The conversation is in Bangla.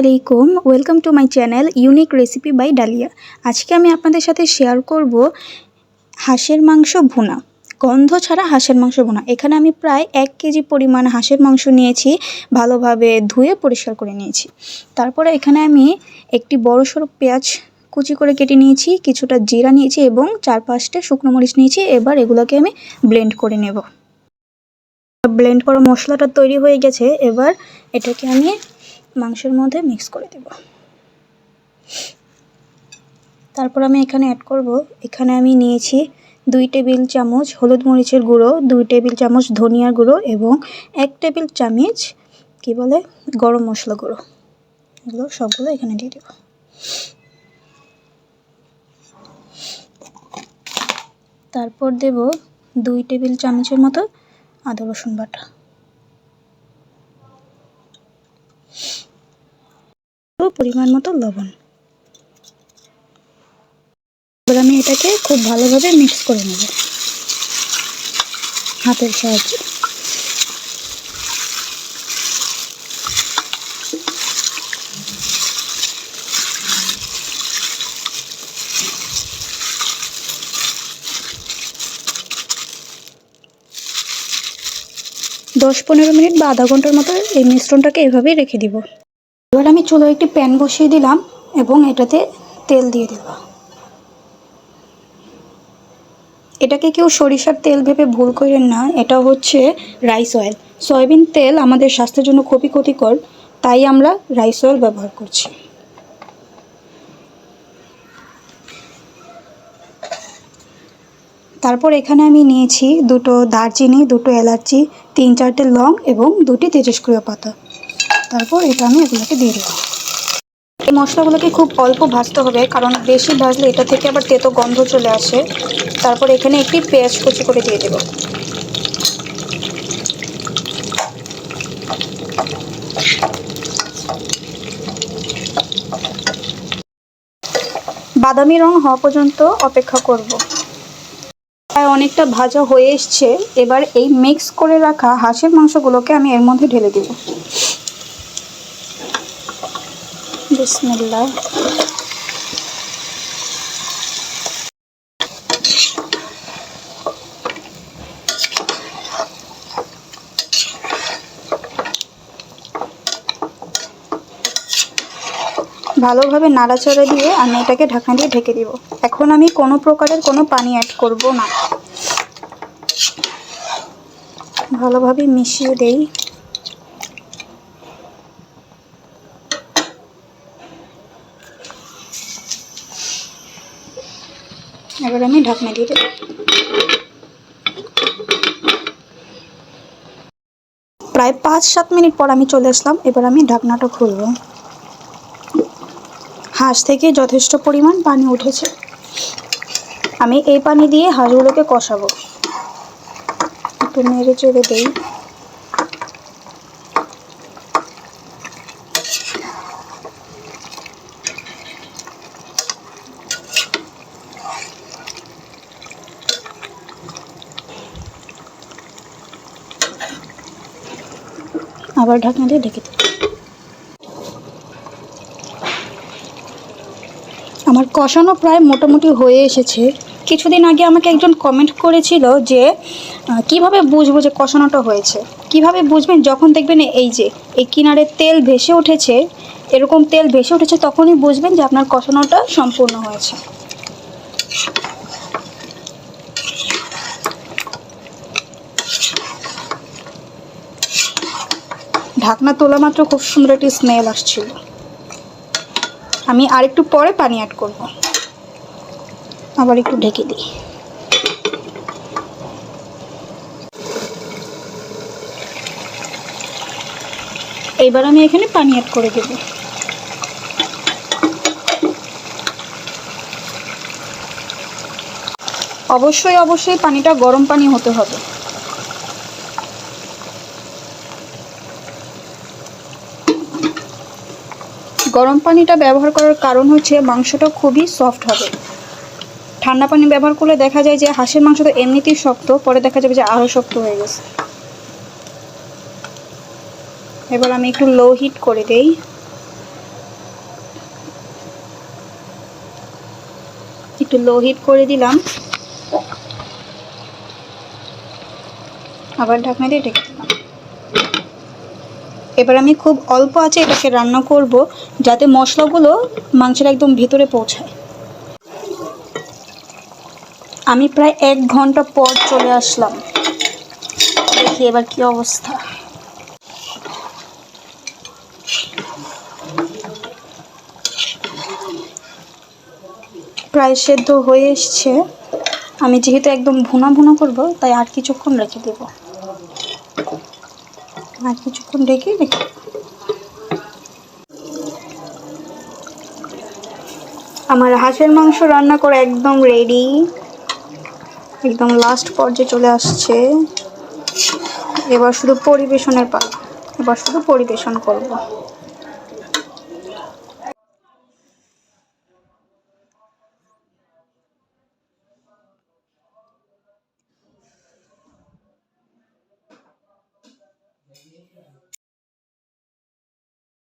আলাইকুম welcome to my channel unique recipe by Dalia আজকে আমি আপনাদের সাথে শেয়ার করব হাঁসের মাংস ভুনা। গন্ধ ছাড়া হাঁসের মাংস ভুনা। এখানে আমি প্রায় এক কেজি পরিমাণ হাঁসের মাংস নিয়েছি, ভালোভাবে ধুয়ে পরিষ্কার করে নিয়েছি। তারপরে এখানে আমি একটি বড় সড়ো পেঁয়াজ কুচি করে কেটে নিয়েছি, কিছুটা জিরা নিয়েছি এবং চার পাঁচটা শুকনো মরিচ নিয়েছি। এবার এগুলোকে আমি ব্লেন্ড করে নেব। ব্লেন্ড করা মশলাটা তৈরি হয়ে গেছে। এবার এটাকে আমি মাংসের মধ্যে মিক্স করে দেব। তারপর আমি এখানে অ্যাড করব। এখানে আমি নিয়েছি দুই টেবিল চামচ হলুদ মরিচের গুঁড়ো, দুই টেবিল চামচ ধনিয়ার গুঁড়ো এবং এক টেবিল চামচ কি বলে? গরম মশলা গুঁড়ো। এগুলো সবগুলো এখানে দিয়ে দেব। তারপর দেব দুই টেবিল চামচের মতো আদা রসুন বাটা। পরিমাণ মতো লবণ। এবার আমি এটাকে খুব ভালোভাবে মিক্স করে নেব। হাতের সাহায্যে। দশ পনেরো মিনিট বা আধা ঘণ্টার মতো এই মিশ্রণটাকে এভাবেই রেখে দিব। এবার আমি চুলোয় একটি প্যান বসিয়ে দিলাম এবং এটাতে তেল দিয়ে দেব। এটাকে কেউ সরিষার তেল ভেবে ভুল করেন না এটা হচ্ছে রাইস অয়েল। সয়াবিন তেল আমাদের স্বাস্থ্যের জন্য খুবই ক্ষতিকর, তাই আমরা রাইস অয়েল ব্যবহার করছি। তারপর এখানে আমি নিয়েছি দুটো দারচিনি, দুটো এলাচি, তিন চারটে লং এবং দুটি তেজস্ক্রিয় পাতা। তারপর এটা আমি এগুলোকে দিয়ে দেবো এই মশলাগুলোকে খুব অল্প ভাজতে হবে, কারণ বেশি ভাজলে এটা থেকে আবার তেতো গন্ধ চলে আসে। তারপর এখানে একটি পেঁয়াজ কুচি করে দিয়ে দেবো। বাদামি রং হওয়া পর্যন্ত অপেক্ষা করব। প্রায় অনেকটা ভাজা হয়ে এসছে। এবার এই মিক্স করে রাখা হাঁসের মাংসগুলোকে আমি এর মধ্যে ঢেলে দেব। বিসমিল্লাহ। ভালোভাবে নাড়াচাড়া দিয়ে আমি এটাকে ঢাকনা দিয়ে ঢেকে দিব। এখন আমি কোনো প্রকারের কোনো পানি অ্যাড করব না। ভালোভাবে মিশিয়ে দেই। আমি ঢাকনা দিয়ে দেবো। প্রায় পাঁচ সাত মিনিট পর আমি চলে আসলাম, এবার আমি ঢাকনাটা খুলবো। হাঁস থেকে যথেষ্ট পরিমাণ পানি উঠেছে। আমি এই পানি দিয়ে হাঁসগুলোকে কষাবো। একটু নেড়ে চড়ে দেই। আবার ঢাকনা দিয়ে ঢেকে দিই। আমার কষানো প্রায় মোটামুটি হয়ে এসেছে। কিছুদিন আগে আমাকে একজন কমেন্ট করেছিল যে কীভাবে বুঝব যে কষানোটা হয়েছে? কীভাবে বুঝবেন যখন দেখবেন এই যে, এই কিনারে তেল ভেসে উঠেছে, এরকম তেল ভেসে উঠেছে তখনই বুঝবেন যে আপনার কষানোটা সম্পূর্ণ হয়েছে। ঢাকনা তোলা মাত্র খুব সুন্দর একটি স্মেল আসছিল। আমি আরেকটু পরে পানি অ্যাড করব। আবার একটু ঢেকে দিই। এইবার আমি এখানে পানি অ্যাড করে দেব। অবশ্যই অবশ্যই পানিটা গরম পানি হতে হবে। গরম পানিটা ব্যবহার করার কারণ হচ্ছে মাংসটা খুবই সফট হবে। ঠান্ডা পানি ব্যবহার করলে দেখা যায় যে হাঁসের মাংস তো এমনিতেই শক্ত, পরে দেখা যাবে যে আরও শক্ত হয়ে গেছে। এবার আমি একটু লো হিট করে দেই। একটু লো হিট করে দিলাম। আবার ঢাকনা দিয়ে ঢেকে এবার আমি খুব অল্প আছে এটাকে রান্না করব যাতে মশলাগুলো মাংসের একদম ভিতরে পৌঁছায়। আমি প্রায় এক ঘণ্টা পর চলে আসলাম। দেখি এবার কি অবস্থা। প্রায় সেদ্ধ হয়ে এসছে। আমি যেহেতু একদম ভুনা ভুনা করব, তাই আর কিছুক্ষণ রেখে দেব। আর কিছুক্ষণ রেখে রেখে আমার হাঁসের মাংস রান্না করে একদম রেডি একদম লাস্ট পর্যায়ে চলে আসছে। এবার শুধু পরিবেশনের পালা। এবার শুধু পরিবেশন করব।